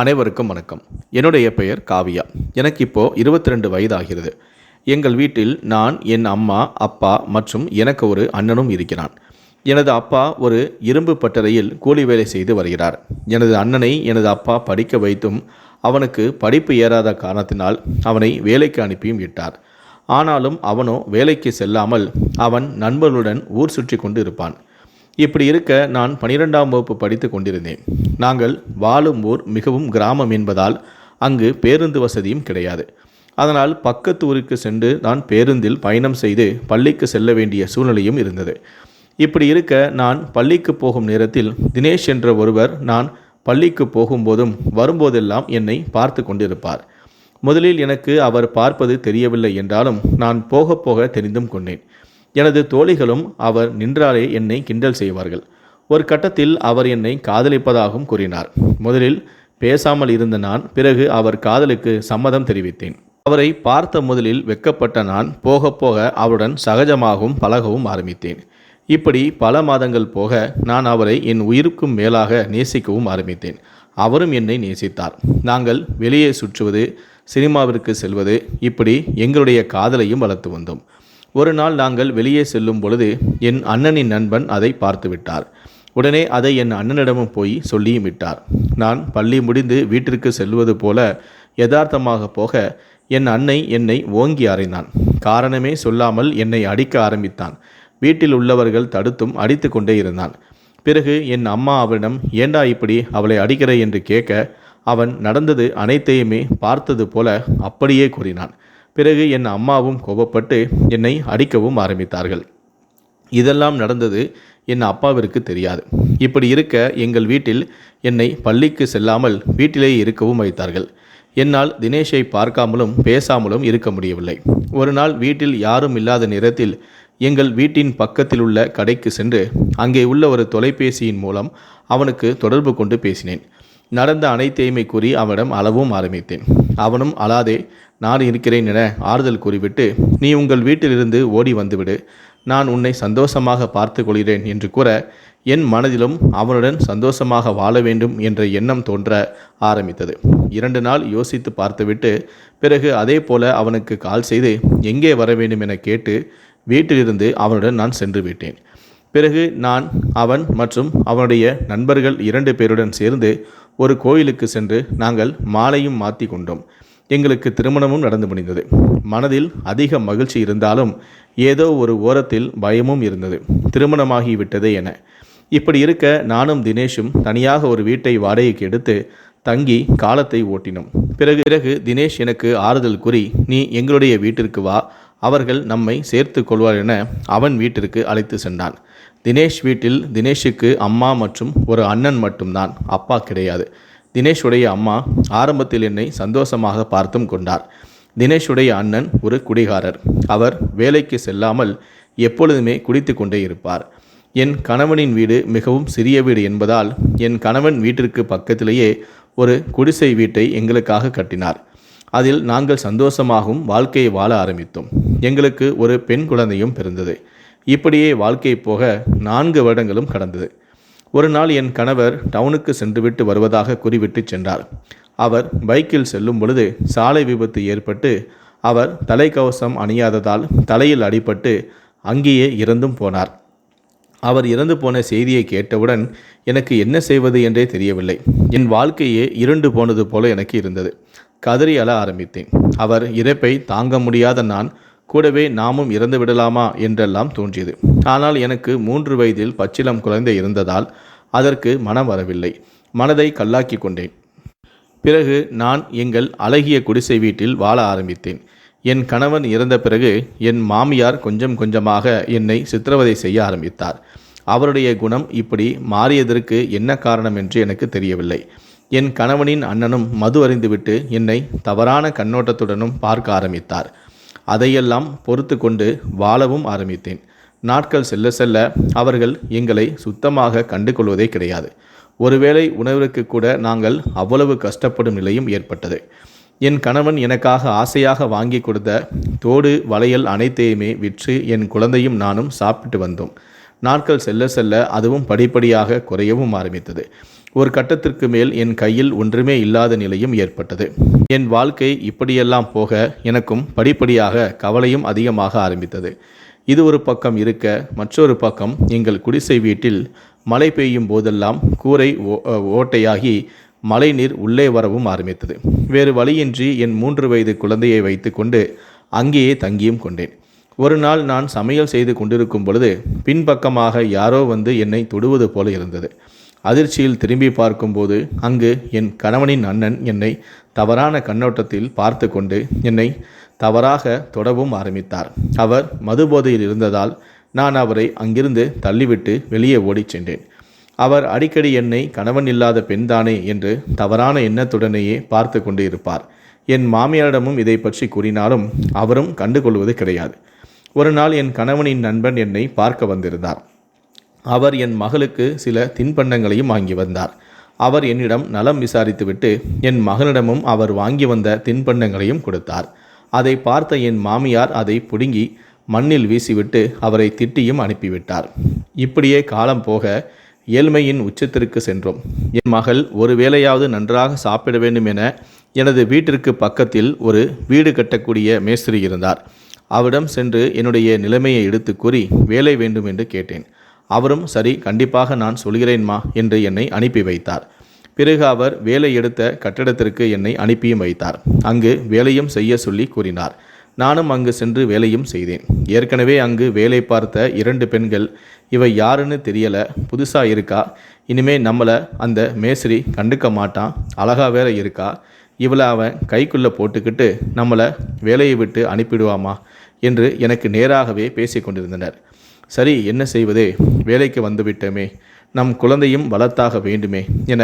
அனைவருக்கும் வணக்கம். என்னுடைய பெயர் காவியா. எனக்கு இப்போது இருபத்தி ரெண்டு வயதாகிறது. எங்கள் வீட்டில் நான் என் அம்மா அப்பா மற்றும் எனக்கு ஒரு அண்ணனும் இருக்கிறான். எனது அப்பா ஒரு இரும்பு பட்டறையில் கூலி வேலை செய்து வருகிறார். எனது அண்ணனை எனது அப்பா படிக்க வைத்தும் அவனுக்கு படிப்பு ஏறாத காரணத்தினால் அவனை வேலைக்கு அனுப்பியும் விட்டார். ஆனாலும் அவனோ வேலைக்கு செல்லாமல் அவன் நண்பர்களுடன் ஊர் சுற்றி கொண்டு இருப்பான். இப்படி இருக்க நான் பனிரெண்டாம் வகுப்பு படித்து கொண்டிருந்தேன். நாங்கள் வாழும் ஊர் மிகவும் கிராமம் என்பதால் அங்கு பேருந்து வசதியும் கிடையாது. அதனால் பக்கத்து ஊருக்கு சென்று நான் பேருந்தில் பயணம் செய்து பள்ளிக்கு செல்ல வேண்டிய சூழ்நிலையும் இருந்தது. இப்படி இருக்க நான் பள்ளிக்கு போகும் நேரத்தில் தினேஷ் என்ற ஒருவர் நான் பள்ளிக்கு போகும்போதும் வரும்போதெல்லாம் என்னை பார்த்து கொண்டிருப்பார். முதலில் எனக்கு அவர் பார்ப்பது தெரியவில்லை என்றாலும் நான் போக போக தெரிந்தும் கொண்டேன். எனது தோழிகளும் அவர் நின்றாலே என்னை கிண்டல் செய்வார்கள். ஒரு கட்டத்தில் அவர் என்னை காதலிப்பதாகவும் கூறினார். முதலில் பேசாமல் இருந்த நான் பிறகு அவர் காதலுக்கு சம்மதம் தெரிவித்தேன். அவரை பார்த்த முதலில் வெக்கப்பட்ட நான் போக போக அவருடன் சகஜமாகவும் பழகவும் ஆரம்பித்தேன். இப்படி பல மாதங்கள் போக நான் அவரை என் உயிருக்கும் மேலாக நேசிக்கவும் ஆரம்பித்தேன். அவரும் என்னை நேசித்தார். நாங்கள் வெளியே சுற்றுவது சினிமாவிற்கு செல்வது இப்படி எங்களுடைய காதலையும் வளர்த்து வந்தோம். ஒரு நாள் நாங்கள் வெளியே செல்லும் பொழுது என் அண்ணனின் நண்பன் அதை பார்த்து விட்டார் உடனே அதை என் அண்ணனிடமும் போய் சொல்லியும் விட்டார். நான் பள்ளி முடிந்து வீட்டிற்கு செல்வது போல யதார்த்தமாக போக என் அன்னை என்னை ஓங்கி அறைந்தான். காரணமே சொல்லாமல் என்னை அடிக்க ஆரம்பித்தான். வீட்டில் உள்ளவர்கள் தடுத்தும் அடித்து கொண்டே இருந்தான். பிறகு என் அம்மா அவனிடம் ஏண்டா இப்படி அவளை அடிக்கிற? என்று கேட்க அவன் நடந்தது அனைத்தையுமே பார்த்தது போல அப்படியே கூறினான். பிறகு என் அம்மாவும் கோபப்பட்டு என்னை அடிக்கவும் ஆரம்பித்தார்கள். இதெல்லாம் நடந்தது என் அப்பாவிற்கு தெரியாது. இப்படி இருக்க எங்கள் வீட்டில் என்னை பள்ளிக்கு செல்லாமல் வீட்டிலே இருக்கவும் வைத்தார்கள். என்னால் தினேஷை பார்க்காமலும் பேசாமலும் இருக்க முடியவில்லை. ஒரு நாள் வீட்டில் யாரும் இல்லாத நேரத்தில் எங்கள் வீட்டின் பக்கத்தில் உள்ள கடைக்கு சென்று அங்கே உள்ள ஒரு தொலைபேசியின் மூலம் அவனுக்கு தொடர்பு கொண்டு பேசினேன். நடந்த அனைத்தையுமே கூறி அவனிடம் அளவும் ஆரம்பித்தேன். அவனும் அழாதே நான் இருக்கிறேன் என ஆறுதல் கூறிவிட்டு நீ உங்கள் வீட்டிலிருந்து ஓடி வந்துவிடு. நான் உன்னை சந்தோஷமாக பார்த்து கொள்கிறேன் என்று கூற என் மனதிலும் அவனுடன் சந்தோஷமாக வாழ வேண்டும் என்ற எண்ணம் தோன்ற ஆரம்பித்தது. இரண்டு நாள் யோசித்து பார்த்துவிட்டு பிறகு அதே போல அவனுக்கு கால் செய்து எங்கே வர வேண்டும் என கேட்டு வீட்டிலிருந்து அவனுடன் நான் சென்று விட்டேன். பிறகு நான் அவன் மற்றும் அவனுடைய நண்பர்கள் இரண்டு பேருடன் சேர்ந்து ஒரு கோயிலுக்கு சென்று நாங்கள் மாலையும் மாற்றி கொண்டோம். எங்களுக்கு திருமணமும் நடந்து முடிந்தது. மனதில் அதிக மகிழ்ச்சி இருந்தாலும் ஏதோ ஒரு ஓரத்தில் பயமும் இருந்தது. திருமணமாகிவிட்டது என. இப்படி இருக்க நானும் தினேஷும் தனியாக ஒரு வீட்டை வாடகைக்கு எடுத்து தங்கி காலத்தை ஓட்டினோம். பிறகு பிறகு தினேஷ் எனக்கு ஆறுதல் கூறி நீ எங்களுடைய வீட்டிற்கு வா. அவர்கள் நம்மை சேர்த்து கொள்வார் என அவன் வீட்டிற்கு அழைத்து சென்றான். தினேஷ் வீட்டில் தினேஷுக்கு அம்மா மற்றும் ஒரு அண்ணன் மட்டும்தான் அப்பா கிடையாது. தினேஷுடைய அம்மா ஆரம்பத்தில் என்னை சந்தோஷமாக பார்த்தும் கொண்டார். தினேஷுடைய அண்ணன் ஒரு குடிகாரர். அவர் வேலைக்கு செல்லாமல் எப்பொழுதுமே குடித்து கொண்டே இருப்பார். என் கணவனின் வீடு மிகவும் சிறிய வீடு என்பதால் என் கணவன் வீட்டிற்கு பக்கத்திலேயே ஒரு குடிசை வீட்டை எங்களுக்காக கட்டினார். அதில் நாங்கள் சந்தோஷமாகவும் வாழ்க்கையை வாழ ஆரம்பித்தோம். எங்களுக்கு ஒரு பெண் குழந்தையும் பிறந்தது. இப்படியே வாழ்க்கை போக நான்கு வருடங்களும் கடந்தது. ஒரு நாள் என் கணவர் டவுனுக்கு சென்றுவிட்டு வருவதாக கூறிவிட்டு சென்றார். அவர் பைக்கில் செல்லும் பொழுது சாலை விபத்து ஏற்பட்டு அவர் தலைக்கவசம் அணியாததால் தலையில் அடிபட்டு அங்கேயே இறந்தும் போனார். அவர் இறந்து போன செய்தியை கேட்டவுடன் எனக்கு என்ன செய்வது என்றே தெரியவில்லை. என் வாழ்க்கையே இருண்டு போனது போல எனக்கு இருந்தது. கதறி அழ ஆரம்பித்தேன். அவர் இறப்பை தாங்க முடியாத நான் கூடவே நாமும் இறந்து விடலாமா என்றெல்லாம் தோன்றியது. ஆனால் எனக்கு மூன்று வயதில் பச்சிலம் குழந்தை இருந்ததால் அதற்கு மனம் வரவில்லை. மனதை கல்லாக்கி கொண்டேன். பிறகு நான் எங்கள் அழகிய குடிசை வீட்டில் வாழ ஆரம்பித்தேன். என் கணவன் இறந்த பிறகு என் மாமியார் கொஞ்சம் கொஞ்சமாக என்னை சித்திரவதை செய்ய ஆரம்பித்தார். அவருடைய குணம் இப்படி மாறியதற்கு என்ன காரணம் என்று எனக்கு தெரியவில்லை. என் கணவனின் அண்ணனும் மது அறிந்துவிட்டு என்னை தவறான கண்ணோட்டத்துடனும் பார்க்க ஆரம்பித்தார். அதையெல்லாம் பொறுத்து கொண்டு வாழவும் ஆரம்பித்தேன். நாட்கள் செல்ல செல்ல அவர்கள் எங்களை சுத்தமாக கண்டு கொள்வதே கிடையாது. ஒருவேளை உணவிற்கு கூட நாங்கள் அவ்வளவு கஷ்டப்படும் நிலையும் ஏற்பட்டது. என் கணவன் எனக்காக ஆசையாக வாங்கி கொடுத்த தோடு வளையல் அனைத்தையுமே விற்று என் குழந்தையும் நானும் சாப்பிட்டு வந்தோம். நாட்கள் செல்ல செல்ல அதுவும் படிப்படியாக குறையவும் ஆரம்பித்தது. ஒரு கட்டத்திற்கு மேல் என் கையில் ஒன்றுமே இல்லாத நிலையும் ஏற்பட்டது. என் வாழ்க்கை இப்படியெல்லாம் போக எனக்கும் படிப்படியாக கவலையும் அதிகமாக ஆரம்பித்தது. இது ஒரு பக்கம் இருக்க மற்றொரு பக்கம் எங்கள் குடிசை வீட்டில் மழை பெய்யும் போதெல்லாம் கூரை ஓ- ஓட்டையாகி மழைநீர் உள்ளே வரவும் ஆரம்பித்தது. வேறு வழியின்றி என் மூன்று வயது குழந்தையை வைத்துக்கொண்டு அங்கேயே தங்கியும் கொண்டேன். ஒரு நாள் நான் சமையல் செய்து கொண்டிருக்கும் பொழுது பின்பக்கமாக யாரோ வந்து என்னை தொடுவது போல இருந்தது. அதிர்ச்சியில் திரும்பி பார்க்கும்போது அங்கு என் கணவனின் அண்ணன் என்னை தவறான கண்ணோட்டத்தில் பார்த்து கொண்டு என்னை தவறாக தொடவும் ஆரம்பித்தார். அவர் மதுபோதையில் இருந்ததால் நான் அவரை அங்கிருந்து தள்ளிவிட்டு வெளியே ஓடிச் சென்றேன். அவர் அடிக்கடி என்னை கணவன் இல்லாத பெண்தானே என்று தவறான எண்ணத்துடனேயே பார்த்து கொண்டு இருப்பார். என் மாமியாரிடமும் இதை பற்றி கூறினாலும் அவரும் கண்டுகொள்வது கிடையாது. ஒரு நாள் என் கணவனின் நண்பன் என்னை பார்க்க வந்திருந்தார். அவர் என் மகளுக்கு சில தின்பண்டங்களையும் வாங்கி வந்தார். அவர் என்னிடம் நலம் விசாரித்துவிட்டு என் மகனிடமும் அவர் வாங்கி வந்த தின்பண்டங்களையும் கொடுத்தார். அதை பார்த்த என் மாமியார் அதை பிடுங்கி மண்ணில் வீசிவிட்டு அவரை திட்டியும் அனுப்பிவிட்டார். இப்படியே காலம் போக ஏழ்மையின் உச்சத்திற்கு சென்றோம். என் மகள் ஒரு வேளையாவது நன்றாக சாப்பிட வேண்டும் என எனது வீட்டிற்கு பக்கத்தில் ஒரு வீடு கட்டக்கூடிய மேஸ்திரி இருந்தார். அவரிடம் சென்று என்னுடைய நிலைமையை எடுத்து கூறி வேலை வேண்டும் என்று கேட்டேன். அவரும் சரி கண்டிப்பாக நான் சொல்கிறேன்மா என்று என்னை அனுப்பி வைத்தார். பிறகு அவர் வேலை எடுத்த கட்டிடத்திற்கு என்னை அனுப்பியும் வைத்தார். அங்கு வேலையும் செய்ய சொல்லி கூறினார். நானும் அங்கு சென்று வேலையும் செய்தேன். ஏற்கனவே அங்கு வேலை பார்த்த இரண்டு பெண்கள் இவை யாருன்னு தெரியலை புதுசாக இருக்கா? இனிமே நம்மளை அந்த மேஸ்திரி கண்டுக்க மாட்டான் அழகா வேற இருக்கா? இவளை அவன் கைக்குள்ளே போட்டுக்கிட்டு நம்மளை வேலையை விட்டு அனுப்பிடுவாமா? என்று எனக்கு நேராகவே பேசிக்கொண்டிருந்தனர் கொண்டிருந்தனர். சரி என்ன செய்வது? வேலைக்கு வந்துவிட்டோமே. நம் குழந்தையும் வளர்த்தாக வேண்டுமே என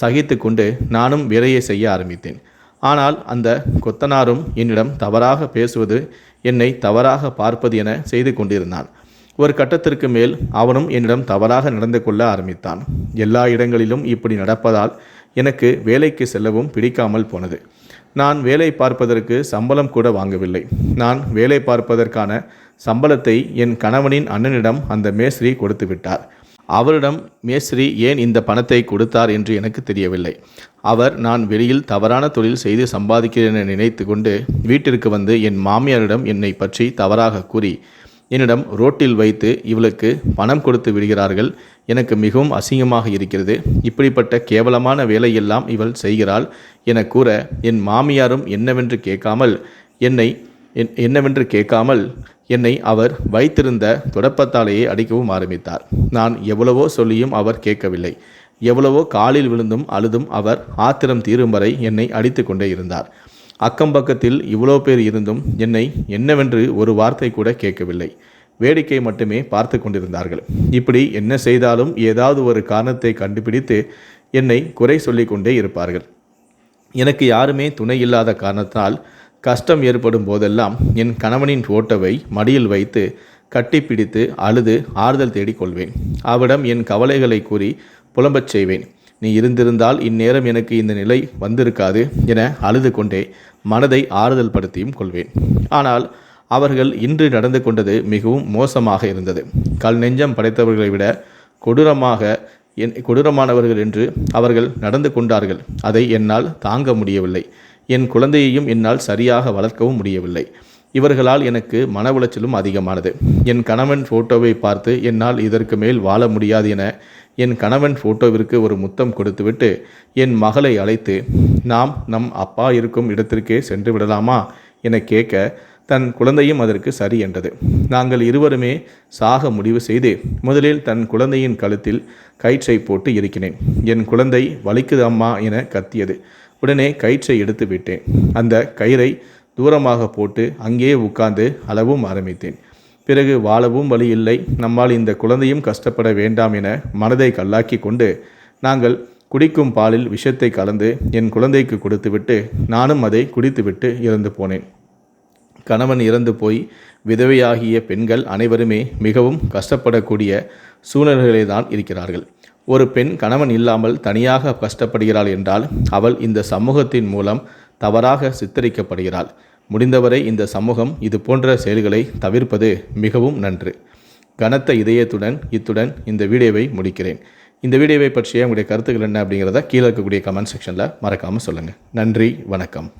சகித்து கொண்டு நானும் வேலையை செய்ய ஆரம்பித்தேன். ஆனால் அந்த கொத்தனாரும் என்னிடம் தவறாக பேசுவது என்னை தவறாக பார்ப்பது என செய்து கொண்டிருந்தான். ஒரு கட்டத்திற்கு மேல் அவனும் என்னிடம் தவறாக நடந்து கொள்ள ஆரம்பித்தான். எல்லா இடங்களிலும் இப்படி நடப்பதால் எனக்கு வேலைக்கு செல்லவும் பிடிக்காமல் போனது. நான் வேலை பார்ப்பதற்கு சம்பளம் கூட வாங்கவில்லை. நான் வேலை பார்ப்பதற்கான சம்பளத்தை என் கணவனின் அண்ணனிடம் அந்த மேஸ்திரி கொடுத்து விட்டார் அவரிடம் மேஸ்திரி ஏன் இந்த பணத்தை கொடுத்தார் என்று எனக்கு தெரியவில்லை. அவர் நான் வெளியில் தவறான தொழில் செய்து சம்பாதிக்கிறேன் என நினைத்து கொண்டு வீட்டிற்கு வந்து என் மாமியாரிடம் என்னை பற்றி தவறாக கூறி என்னிடம் ரோட்டில் வைத்து இவளுக்கு பணம் கொடுத்து விடுகிறார்கள். எனக்கு மிகவும் அசிங்கமாக இருக்கிறது. இப்படிப்பட்ட கேவலமான வேலையெல்லாம் இவள் செய்கிறாள் என கூற என் மாமியாரும் என்னவென்று கேட்காமல் என்னை என்- என்னவென்று கேட்காமல் என்னை அவர் வைத்திருந்த தொடப்பத்தாலேயே அடிக்கவும் ஆரம்பித்தார். நான் எவ்வளவோ சொல்லியும் அவர் கேட்கவில்லை. எவ்வளவோ காலில் விழுந்தும் அழுதும் அவர் ஆத்திரம் தீரும் வரை என்னை அடித்து கொண்டே இருந்தார். அக்கம் பக்கத்தில் இவ்வளோ பேர் இருந்தும் என்னை என்னவென்று ஒரு வார்த்தை கூட கேட்கவில்லை. வேடிக்கை மட்டுமே பார்த்து கொண்டிருந்தார்கள். இப்படி என்ன செய்தாலும் ஏதாவது ஒரு காரணத்தை கண்டுபிடித்து என்னை குறை சொல்லிக் கொண்டே இருப்பார்கள். எனக்கு யாருமே துணை இல்லாத காரணத்தால் கஷ்டம் ஏற்படும் போதெல்லாம் என் கணவனின் ஃபோட்டோவை மடியில் வைத்து கட்டிப்பிடித்து அழுது ஆறுதல் தேடிக்கொள்வேன். அவரிடம் என் கவலைகளை கூறி புலம்பச் செய்வேன். நீ இருந்திருந்தால் இந்நேரம் எனக்கு இந்த நிலை வந்திருக்காது என அழுது கொண்டே மனதை ஆறுதல் படுத்தியும் கொள்வேன். ஆனால் அவர்கள் இன்று நடந்து கொண்டது மிகவும் மோசமாக இருந்தது. கல் நெஞ்சம் படைத்தவர்களை விட கொடூரமாக என் கொடூரமானவர்கள் என்று அவர்கள் நடந்து கொண்டார்கள். அதை என்னால் தாங்க முடியவில்லை. என் குழந்தையையும் என்னால் சரியாக வளர்க்கவும் முடியவில்லை. இவர்களால் எனக்கு மன உளைச்சலும் அதிகமானது. என் கணவன் ஃபோட்டோவை பார்த்து என்னால் இதற்கு மேல் வாழ முடியாது என என் கணவன் ஃபோட்டோவிற்கு ஒரு முத்தம் கொடுத்துவிட்டு என் மகளை அழைத்து நாம் நம் அப்பா இருக்கும் இடத்திற்கே சென்று விடலாமா? என கேட்க தன் குழந்தையும் அதற்கு சரி என்றது. நாங்கள் இருவருமே சாக முடிவு செய்து முதலில் தன் குழந்தையின் கழுத்தில் கயிற்றை போட்டு இருக்கிறேன் என் குழந்தை வலிக்குது அம்மா என கத்தியது. உடனே கயிற்றை எடுத்து விட்டேன். அந்த கயிறை தூரமாக போட்டு அங்கேயே உட்கார்ந்து அளவும் ஆரம்பித்தேன். பிறகு வாழவும் வழி இல்லை. நம்மால் இந்த குழந்தையும் கஷ்டப்பட வேண்டாம் என மனதை கல்லாக்கி கொண்டு நாங்கள் குடிக்கும் பாலில் விஷத்தை கலந்து என் குழந்தைக்கு கொடுத்துவிட்டு நானும் அதை குடித்துவிட்டு இறந்து போனேன். கணவன் இறந்து போய் விதவையாகிய பெண்கள் அனைவருமே மிகவும் கஷ்டப்படக்கூடிய சூழ்நிலைகளே தான் இருக்கிறார்கள். ஒரு பெண் கணவன் இல்லாமல் தனியாக கஷ்டப்படுகிறாள் என்றால் அவள் இந்த சமூகத்தின் மூலம் தவறாக சித்தரிக்கப்படுகிறாள். முடிந்தவரை இந்த சமூகம் இது போன்ற செயல்களை தவிர்ப்பது மிகவும் நன்று. கனத்த இதயத்துடன் இத்துடன் இந்த வீடியோவை முடிக்கிறேன். இந்த வீடியோவை பற்றிய உங்களுடைய கருத்துக்கள் என்ன அப்படிங்கிறத கீழே இருக்கக்கூடிய கமெண்ட் செக்ஷனில் மறக்காமல் சொல்லுங்கள் நன்றி வணக்கம்.